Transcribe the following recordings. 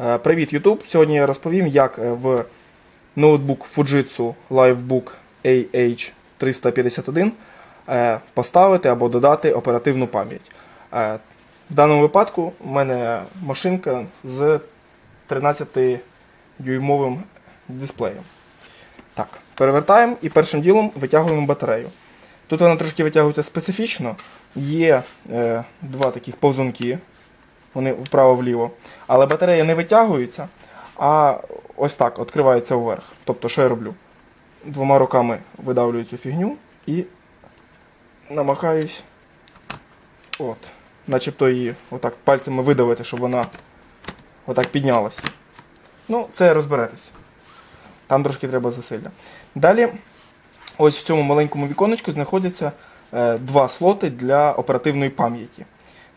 Е, Привіт, YouTube! Сьогодні я розповім, як е, в ноутбук Fujitsu Livebook AH351 е, поставити або додати оперативну пам'ять. В даному випадку в мене машинка з 13-дюймовим дисплеєм. Так, перевертаємо і першим ділом витягуємо батарею. Тут вона трошки витягується специфічно. Є е, два таких повзунки, вони вправо-вліво. Але батарея не витягується, а ось так відкривається вверх. Тобто, що я роблю? Двома руками видавлюю цю фігню і намагаюсь от, начебто її отак пальцями видавити, щоб вона отак піднялась. Ну, це розберетесь. Там трошки треба зусилля. Далі, ось в цьому маленькому віконечку знаходяться е, два слоти для оперативної пам'яті.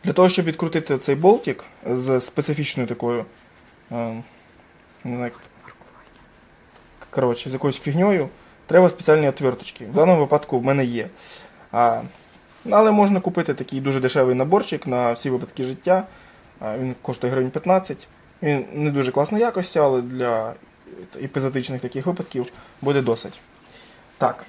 Для того, щоб відкрутити цей болтик з специфічною такою, е, не знаю, коротше, з якоюсь фігньою, треба спеціальні отверточки. В даному випадку в мене є. Але можна купити такий дуже дешевий наборчик на всі випадки життя. Він коштує гривень 15. Він не дуже класної якості, але для епізодичних таких випадків буде досить. Так.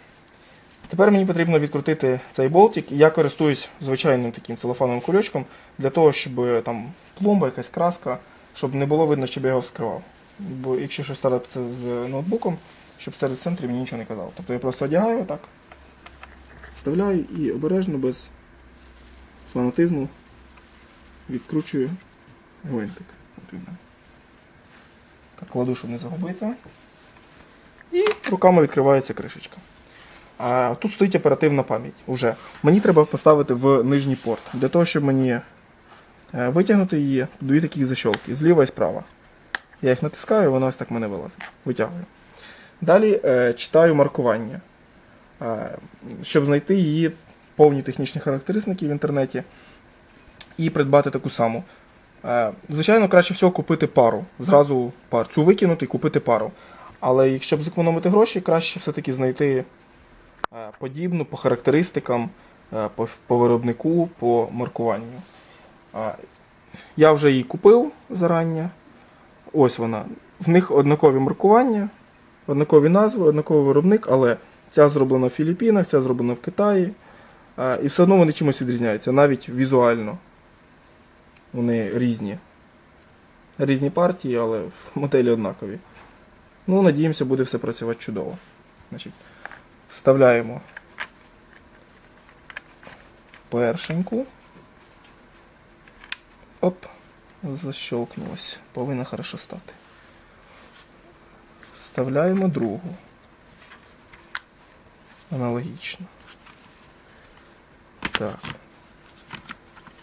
Тепер мені потрібно відкрутити цей болтик. Я користуюсь звичайним таким целофановим кульочком для того, щоб там пломба, якась краска, щоб не було видно, щоб я його вскривав. Бо якщо щось ставиться з ноутбуком, щоб серед центрі мені нічого не казав. Тобто я просто одягаю так, вставляю і обережно, без фанатизму відкручую гвинтик. Так, кладу, щоб не загубити. І руками відкривається кришечка. А тут стоїть оперативна пам'ять. Уже. Мені треба поставити в нижній порт. Для того, щоб мені е, витягнути її, дві такі защолки, зліва і справа. Я їх натискаю, вона ось так мене вилазить. Витягую. Далі е, читаю маркування. Е, щоб знайти її повні технічні характеристики в інтернеті і придбати таку саму. Е, Звичайно, краще всього купити пару. Зразу пар. Цю викинути і купити пару. Але якщо б зекономити гроші, краще все-таки знайти подібну по характеристикам, е, по, по виробнику, по маркуванню. Е, Я вже її купив зарання. Ось вона. В них однакові маркування, однакові назви, однаковий виробник, але ця зроблена в Філіппінах, ця зроблена в Китаї. Е, І все одно вони чимось відрізняються, навіть візуально. Вони різні. Різні партії, але моделі однакові. Ну, надіємося, буде все працювати чудово. Значить, вставляємо першеньку. Оп, защелкнулось. Повинна хорошо стати. Вставляємо другу. Аналогічно. Так.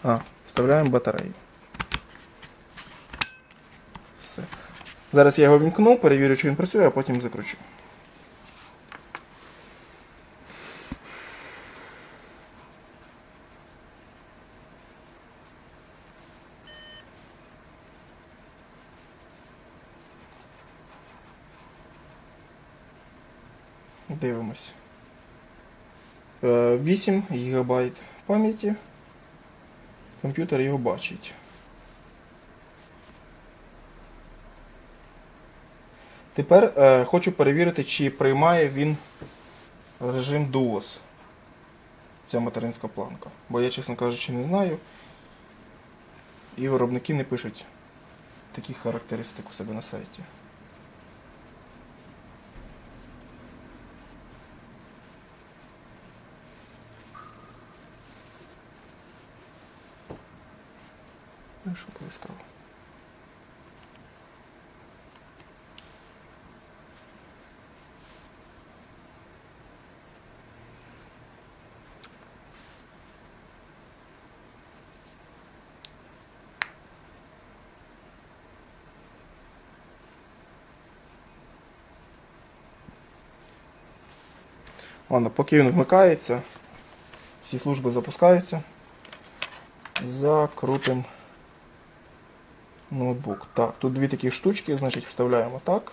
А, вставляємо батарею. Все. Зараз я його вімкну, перевірю, чи він працює, а потім закручу. Дивимось. Е, 8 ГБ пам'яті. Комп'ютер його бачить. Тепер е, хочу перевірити, чи приймає він режим DOS. Ця материнська планка. Бо я, чесно кажучи, не знаю. І виробники не пишуть таких характеристик у себе на сайті. Що поискав. Ладно, поки він вмикається, всі служби запускаються. Закрутим ноутбук. Так, тут две такие штучки, значит вставляем вот так.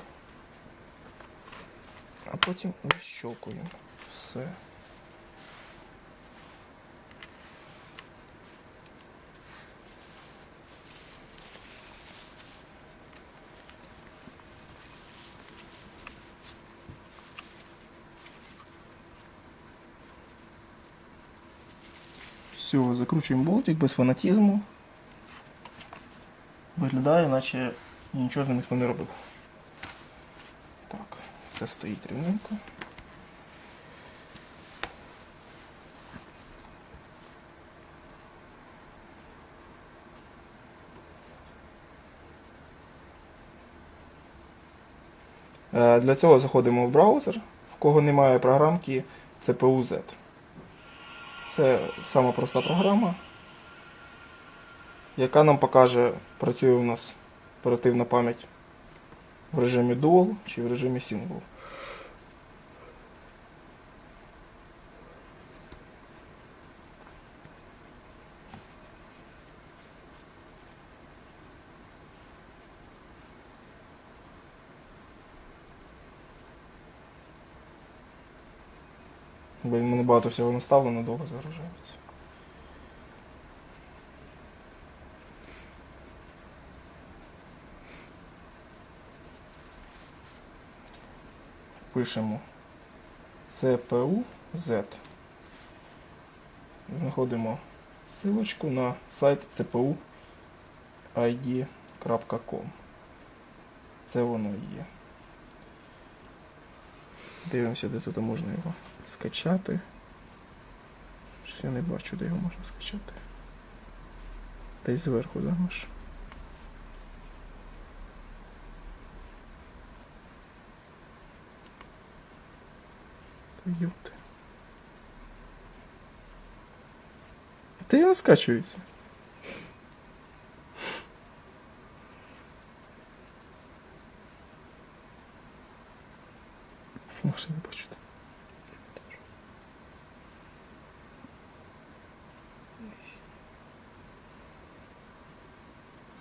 А потом защелкуємо все. Все, закручиваем болтик без фанатизма Виглядає, наче нічого з ним ніхто не робив. Так, все стоїть рівненько. Е, Для цього заходимо в браузер, в кого немає програмки CPU-Z. Це сама проста програма, яка нам покаже, працює у нас оперативна пам'ять в режимі Dual чи в режимі Single. Бо в мене багато всього наставлено, довго загружається. Пишемо CPU Z. Знаходимо силочку на сайт cpu.id.com. Це воно і є. Дивимося, де тут можна його скачати. Щось я не бачу, де його можна скачати. Десь зверху, да, Маш? Та ёпти. Та його скачується. Маша не бачу.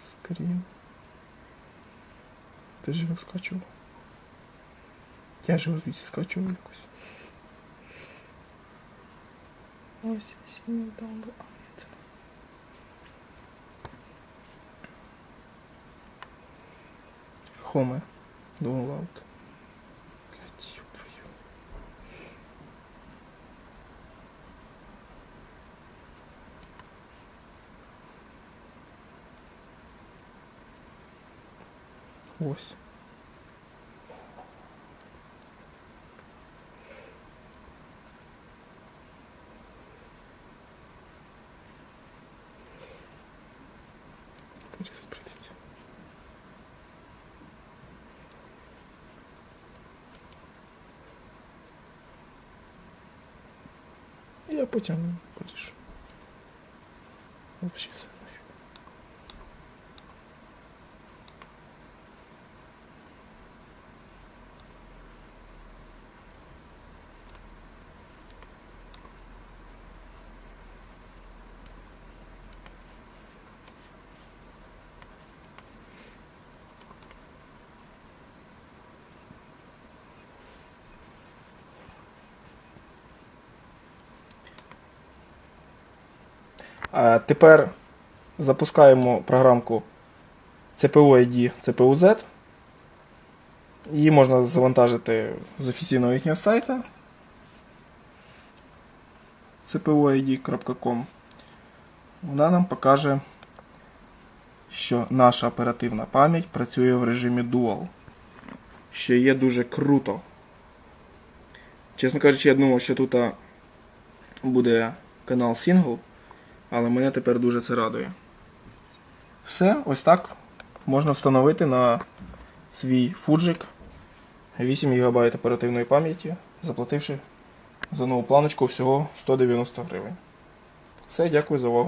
Скрін. Ти ж його скачував. Я ж його звідси скачував якось. Ось синій долу. Хоме. Доунлаут. Блядь, твою. Ось. Потягну, хочеш. Вообще все тепер запускаємо програмку CPU ID CPU-Z. Її можна завантажити з офіційного їхнього сайта cpuid.com. Вона нам покаже, що наша оперативна пам'ять працює в режимі Dual. Що є дуже круто. Чесно кажучи, я думав, що тут буде канал Single. Але мене тепер дуже це радує. Все, ось так можна встановити на свій фуджик 8 ГБ оперативної пам'яті, заплативши за нову планочку всього 190 гривень. Все, дякую за увагу.